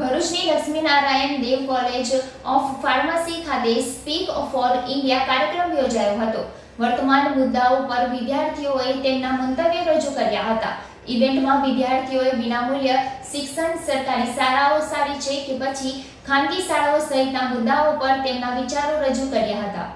ભરૂચની Laxminarayan Dev college of pharmacy ખાતે speak for India કાર્યક્રમ યોજાયો હતો. વર્તમાન મુદ્દાઓ પર વિદ્યાર્થીઓએ તેમના મંતવ્ય રજૂ કર્યા હતા. ઇવેન્ટમાં વિદ્યાર્થીઓએ વિનામૂલ્ય શિક્ષણ, સરકારી શાળાઓ સારી છે કે પછી ખાનગી શાળાઓ સહિતના મુદ્દાઓ પર તેમના વિચારો રજૂ કર્યા હતા.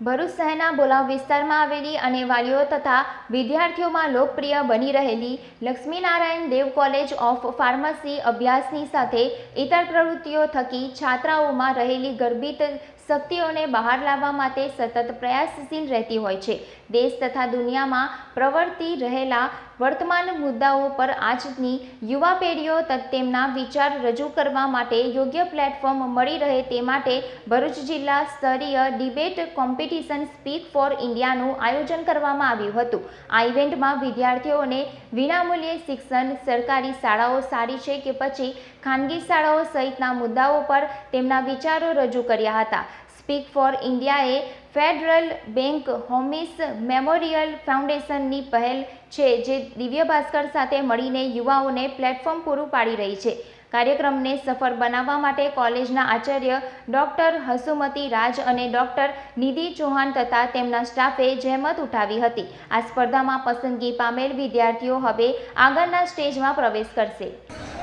ભરૂચ શહેરના બોલાવ વિસ્તારમાં આવેલી અને વાલીઓ તથા વિદ્યાર્થીઓમાં લોકપ્રિય બની રહેલી Laxminarayan Dev college of pharmacy અભ્યાસની સાથે ઇતર પ્રવૃત્તિઓ થકી છાત્રાઓમાં રહેલી ગર્ભિત શક્તિઓને બહાર લાવવા માટે સતત પ્રયાસશીલ રહેતી હોય છે. દેશ તથા દુનિયામાં પ્રવર્તી રહેલા વર્તમાન મુદ્દાઓ પર આજની યુવા પેઢીઓ તેમના વિચાર રજૂ કરવા માટે યોગ્ય પ્લેટફોર્મ મળી રહે તે માટે ભરૂચ જિલ્લા સ્તરીય ડિબેટ કોમ્પિટિશન સ્પીક ફોર ઇન્ડિયાનું આયોજન કરવામાં આવ્યું હતું. આ ઇવેન્ટમાં વિદ્યાર્થીઓને વિનામૂલ્યે શિક્ષણ, સરકારી શાળાઓ સારી છે કે પછી ખાનગી શાળાઓ સહિતના મુદ્દાઓ પર તેમના વિચારો રજૂ કર્યા હતા. સ્પીક ફોર ઇન્ડિયાએ ફેડરલ બેંક હોમિસ મેમોરિયલ ફાઉન્ડેશનની પહેલ છે, જે દિવ્ય ભાસ્કર સાથે મળીને યુવાઓને પ્લેટફોર્મ પૂરું પાડી રહી છે. કાર્યક્રમને સફળ બનાવવા માટે કોલેજના આચાર્ય ડૉક્ટર હસુમતી રાજ અને ડૉક્ટર નિધિ ચૌહાણ તથા તેમના સ્ટાફે જહેમત ઉઠાવી હતી. આ સ્પર્ધામાં પસંદગી પામેલ વિદ્યાર્થીઓ હવે આગળના સ્ટેજમાં પ્રવેશ કરશે.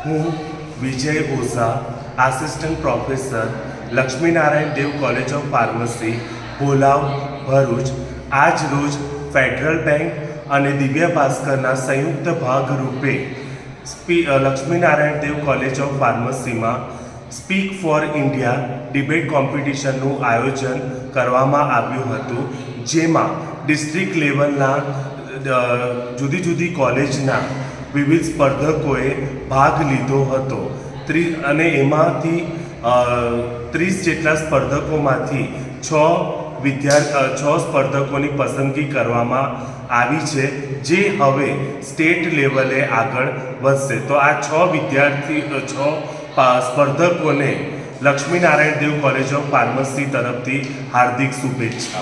હું Vijay Oza assistant professor Laxminarayan Dev college of pharmacy Bholav Bharuch. આજ રોજ ફેડરલ બેંક અને દિવ્ય ભાસ્કરના સંયુક્ત ભાગરૂપે લક્ષ્મીનારાયણ દેવ કોલેજ ઓફ ફાર્મસીમાં સ્પીક ફોર ઇન્ડિયા ડિબેટ કોમ્પિટિશનનું આયોજન કરવામાં આવ્યું હતું, જેમાં ડિસ્ટ્રિક્ટ લેવલના જુદી જુદી કોલેજના વિવિધ સ્પર્ધકોએ ભાગ લીધો હતો. ત્રી, અને એમાંથી ત્રીસ જેટલા સ્પર્ધકોમાંથી છ વિદ્યા છ સ્પર્ધકોની પસંદગી કરવામાં આવી છે, જે હવે સ્ટેટ લેવલે આગળ વધશે. તો આ છ વિદ્યાર્થી છ સ્પર્ધકોને Laxminarayan Dev college of pharmacy તરફથી હાર્દિક શુભેચ્છા